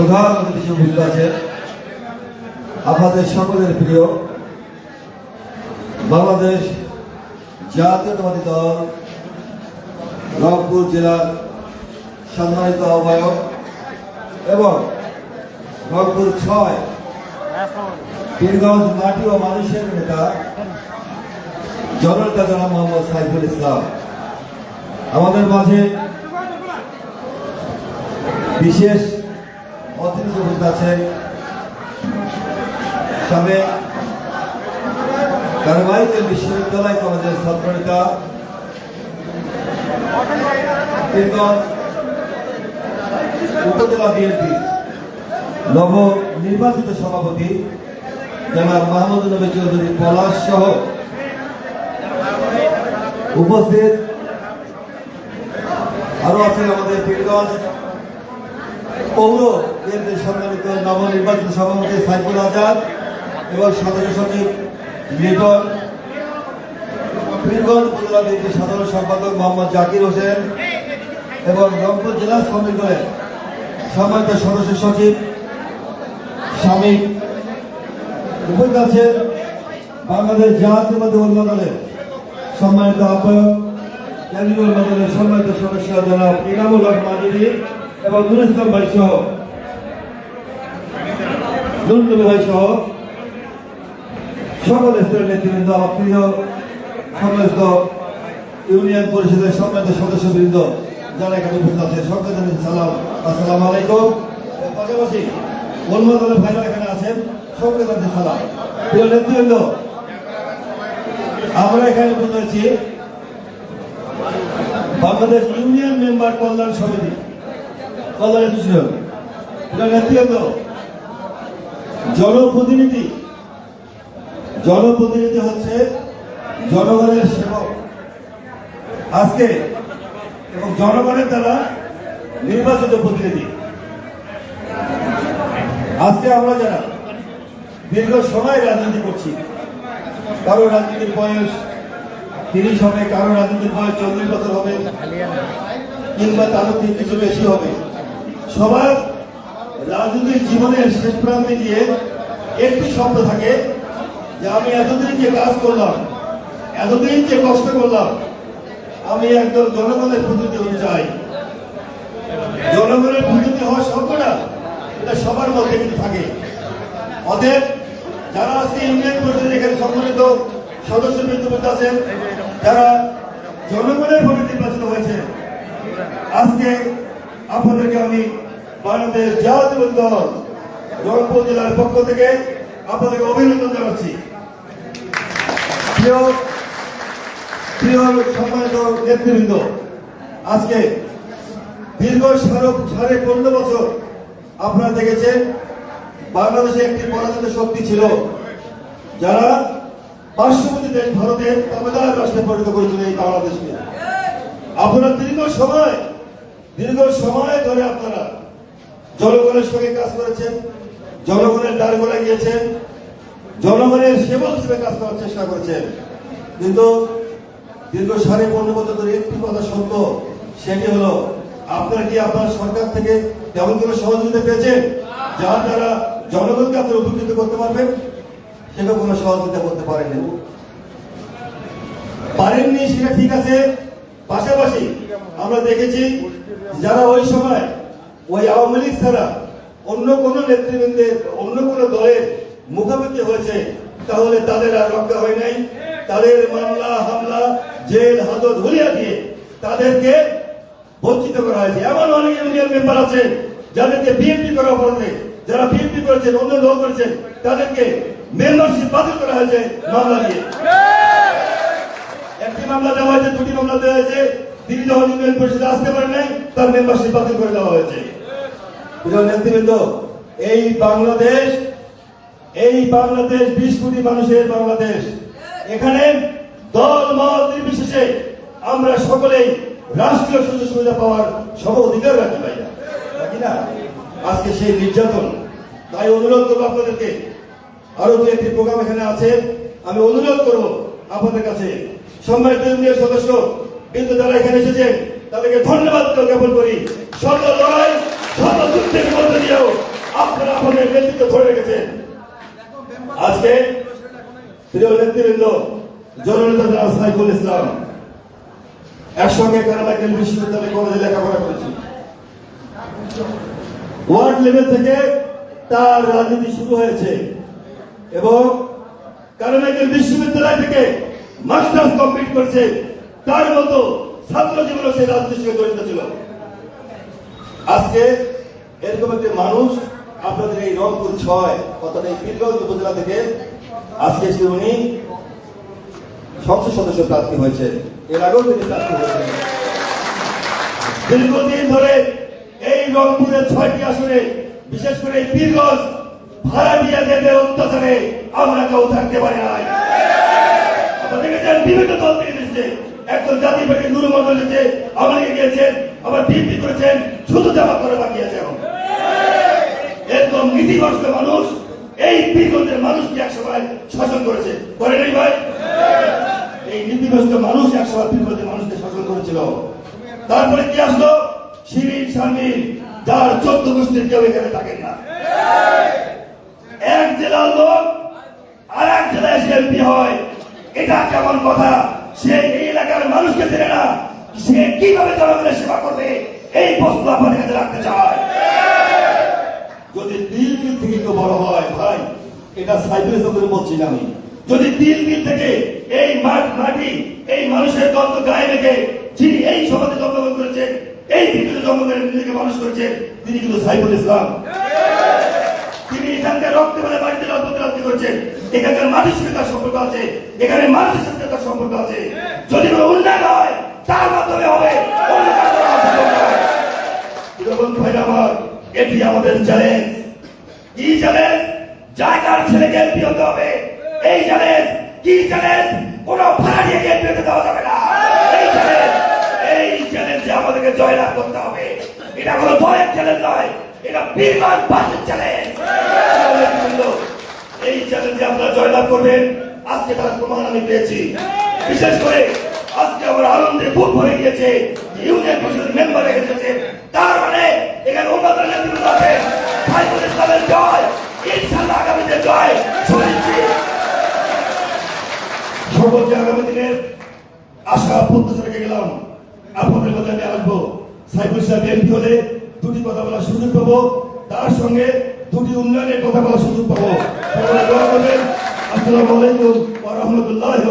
প্রধান আছেন আপনাদের সকলের প্রিয় বাংলাদেশ জাতীয়তাবাদী দল, রংপুর জেলার সম্মানিত আহ্বায়ক এবং রংপুর ছয় পীরগঞ্জ মাটি ও মানুষের নেতা জননেতা জনাব মোহাম্মদ সাইফুল ইসলাম। আমাদের মাঝে বিশেষ অতিথি উপস্থিত আছেন বিশ্ববিদ্যালয় কলেজের ছাত্রনেতা উপজেলা বিএনপি নব নির্বাচিত সভাপতি জনাব মাহমুদ নবী চৌধুরী পলাশ সহ উপস্থিত আরও আছেন আমাদের পীরগঞ্জ পৌর কেন্দ্রের সম্মানিত নবনির্বাচিত সভাপতি সাইফুল আজাদ এবং সদস্য সচিব লিটন পীরগঞ্জ উপজেলা বিএনপির সাধারণ সম্পাদক মোহাম্মদ জাকির হোসেন এবং রংপুর জেলা শ্রমিক দলের সম্মানিত সদস্য সচিব স্বামী উপস্থিত আছেন বাংলাদেশ জাতীয়বাদী দলের সম্মানিত আহ্বায়ক, কেন্দ্রীয় উন্নয়নের সম্মানিত সদস্য জনাব ইনামুল হক মাজিদি এবং নুর ইসলাম ভাই সহ। নুরনবী ভাই সহ। সকল স্তরের নেতৃবৃন্দ আমার প্রিয় সমস্ত ইউনিয়ন পরিষদের সম্মানিত সদস্যবৃন্দ, যারা এখানে উপস্থিত আছেন সকলে জানেন সালাম। আসসালাম আলাইকুম। পাশাপাশি দলের ভাইরা এখানে আছেন সকলে জানেন সালাম। প্রিয় নেতৃবৃন্দ, আমরা এখানে উপস্থিত হয়েছি বাংলাদেশ ইউনিয়ন মেম্বার কল্যাণ সমিতি। কল্যাণ অ্যাসোসিয়েশন এটা জনপ্রতিনিধি। জনপ্রতিনিধি হচ্ছে জনগণের সেবক। আজকে এবং জনগণের দ্বারা নির্বাচিত প্রতিনিধি। আজকে আমরা যারা দীর্ঘ সময় রাজনীতি করছি, কারও রাজনীতির বয়স তিরিশ হবে, কারও রাজনীতির বয়স চল্লিশ বছর হবে, কিংবা তারও থেকে কিছু বেশি হবে সবার রাজনৈতিক জীবনের শেষ প্রান্তে গিয়ে একটি শব্দ থাকে যে আমি এতদিন যে কাজ করলাম, এতদিন যে কষ্ট করলাম, আমি একজন জনগণের প্রতিনিধি হতে চাই। জনগণের প্রতিনিধি হওয়ার শব্দটা এটা সবার মধ্যে কিন্তু থাকে। অতএব যারা আজকে ইউনিয়ন পরিষদের এখানে সম্মানিত সদস্য বৃন্দ আছেন, যারা জনগণের ভোটে নির্বাচিত হয়েছে আজকে আপনাদেরকে আমি বাংলাদেশ জাতীয় দল রংপুর জেলার পক্ষ থেকে আপনাদেরকে অভিনন্দন জানাচ্ছি। সম্মানিত নেতৃবৃন্দ, আজকে দীর্ঘ সাড়ে পনেরো বছর আপনারা দেখেছেন, বাংলাদেশে একটি পরাজিত শক্তি ছিল, যারা পার্শ্ববর্তী দেশ ভারতের দাবেদার রাষ্ট্রে পরিণত করেছিল এই বাংলাদেশকে। আপনারা দীর্ঘ সময় দীর্ঘ সময় ধরে আপনারা জনগণের সঙ্গে কাজ করেছেন, জনগণের দ্বার গড়ে গিয়েছেন, জনগণের সেবক হিসেবে কাজ করার চেষ্টা করেছেন। কিন্তু দীর্ঘ সাড়ে পনেরো বছর ধরে একটি কথা সত্য, সেটি হলো, আপনারা কি আপনার সরকার থেকে তেমন কোনো সহযোগিতা পেয়েছেন? যার দ্বারা জনগণকে আপনারা উপকৃত করতে পারবেন, সেটা কোনো সহযোগিতা করতে পারেননি। পারেননি, সেটা ঠিক আছে পাশাপাশি আমরা দেখেছি যারা ওই সময় ওই আওয়ামী লীগ ছাড়া অন্য কোন নেতৃবৃন্দের, অন্য কোন দলের মুখোমুখি হয়েছে, তাহলে তাদের আর রক্ষা হয় নাই। তাদের মামলা, হামলা, জেল, হাজত হুলিয়া দিয়ে তাদেরকে বঞ্চিত করা হয়েছে। এমন অনেক ইউনিয়ন মেম্বার আছে যাদেরকে বিএনপি করা বলতে যারা বিএনপি করেছেন, অন্য দল করেছেন, তাদেরকে মেম্বারশিপ বাতিল করা হয়েছে মামলা দিয়ে। মামলা দেওয়া হয়েছে, দুটি মামলা দেওয়া হয়েছে। তিনি যখন ইউনিয়ন পরিষদে আসতে পারেন নাই, তার মেম্বারশিপ বাতিল করে দেওয়া হয়েছে। নেতৃবৃন্দ, এই বাংলাদেশ এই বাংলাদেশ, বিশ কোটি মানুষের বাংলাদেশ। এখানে দল, মত নির্বিশেষে আমরা সকলেই রাষ্ট্রীয় সুযোগ সুবিধা পাওয়ার সব অধিকার রাখি ভাই। রাখি না? আজকে সেই নির্যাতন। তাই অনুরোধ করব আপনাদেরকে, আরও দু একটি প্রোগ্রাম এখানে আছে। আমি অনুরোধ করব আপনাদের কাছে সম্মানিত সদস্য কিন্তু যারা এখানে এসেছেন, তাদেরকে ধন্যবাদ জ্ঞাপন করি। সরকার লড়াই, শত যুদ্ধের মধ্যে দিয়েও আপনারা আপনাদের নেতৃত্ব ধরে রেখেছেন। আজকে প্রিয় নেতৃবৃন্দ, জননেতা জনাব সাইফুল ইসলাম, একসঙ্গে কারামাইকেল বিশ্ববিদ্যালয় কলেজে লেখাপড়া করেছি। ওয়ার্ড লেভেল থেকে তার রাজনীতি শুরু হয়েছে এবং কারামাইকেল বিশ্ববিদ্যালয় থেকে মাস্টার্স কমপ্লিট করেছে। তার মতো ছাত্র জীবনে সেই রাজনীতির সঙ্গে জড়িত ছিল আজকে এরকম একটি মানুষ, আপনাদের এই রংপুর ছয়, অর্থাৎ এই পীরগঞ্জ উপজেলা থেকে আজকে সে উনি সংসদ সদস্য প্রার্থী হয়েছে এর আগেও তিনি প্রার্থী হয়েছেন। দীর্ঘদিন ধরে এই রংপুরের ছয়টি আসনে, বিশেষ করে এই পীরগঞ্জ ভাড়াটিয়াদের অত্যাচারে, আমরা কেউ থাকতে পারি নাই। আপনারা বিভিন্ন দল থেকে এসেছে একজন জাতীয় পার্টি নুরু মন্ডল আবার শুধু করে বাকি আছে এখন। নীতিগ্রস্ত মানুষ, এই পীরগঞ্জের মানুষকে একসময় শাসন করেছে। করে ভাই? এই নীতিগ্রস্ত মানুষ একসময় পীরগঞ্জের মানুষকে শাসন করেছিল। তারপরে কি আসলো? শিরিন শারমিন যার চোদ্দ কেউ এখানে থাকেন না। এক জেলার লোক আর এক জেলায় এসে হয়। এটা কেমন কথা? সে এই এলাকার মানুষকে চেনে না। সে কীভাবে জনগণের সেবা করবে? এই প্রশ্ন আপনাদের কাছে রাখতে চায় যদি তিল বিল থেকে কেউ বড় হয় ভাই এটা সাইকেলের সঙ্গে বলছি না আমি। যদি তিল বিল থেকে এই মাঠ মাটি এই মানুষের গল্প গায়ে রেখে যিনি এই সমাজে জন্মগ্রহণ করেছেন এই পৃথিবীতে জন্মগ্রহণ নিজেকে মানুষ করেছেন তিনি কিন্তু সাইফুল ইসলাম। তিনি এখানকার রক্ত বেলা বাড়িতে রাজনীতি করেছেন। এখানকার মাটির সঙ্গে তার সম্পর্ক আছে, এখানে মানুষের সাথে তার সম্পর্ক আছে। যদি কোনো উন্নয়ন হয়, তার মাধ্যমে হবে এটি আমাদের চ্যালেঞ্জ কি চ্যালেঞ্জ জায়গার ছেলেকে এমপি হতে হবে, এই চ্যালেঞ্জ কি চ্যালেঞ্জ কোনো ভাড়া দিয়ে এমপি হতে দেওয়া যাবে না। এই চ্যালেঞ্জ এই চ্যালেঞ্জে আমাদেরকে জয়লাভ করতে হবে। এটা কোনো ভয়ের চ্যালেঞ্জ নয়, এটা বীরগঞ্জ বাসের চ্যালেঞ্জ এই চ্যালেঞ্জে আপনারা জয়লাভ করবেন। আজকে তার প্রমাণ আমি পেয়েছি। বিশেষ করে আজকে আমার আনন্দে বুক ভরে গিয়েছে। ইউনিয়ন পরিষদের মেম্বার এসেছে তার মানে এখানে উন্নত নেতৃত্ব আছে। সাইফুল ইসলামের জয়। ইনশাল্লাহ আগামীতে জয়। সুনিশ্চিত সর্বোচ্চ আগামী দিনের আশা প্রত্যাশা রেখে গেলাম। আপনাদের মধ্যে আমি আসব। সাইফুল সাহেব এমপি হলে দুটি কথা বলার সুযোগ পাবো। তার সঙ্গে দুটি উন্নয়নের কথা বলার সুযোগ পাবো। আসসালামু আলাইকুম ওয়া রাহমাতুল্লাহি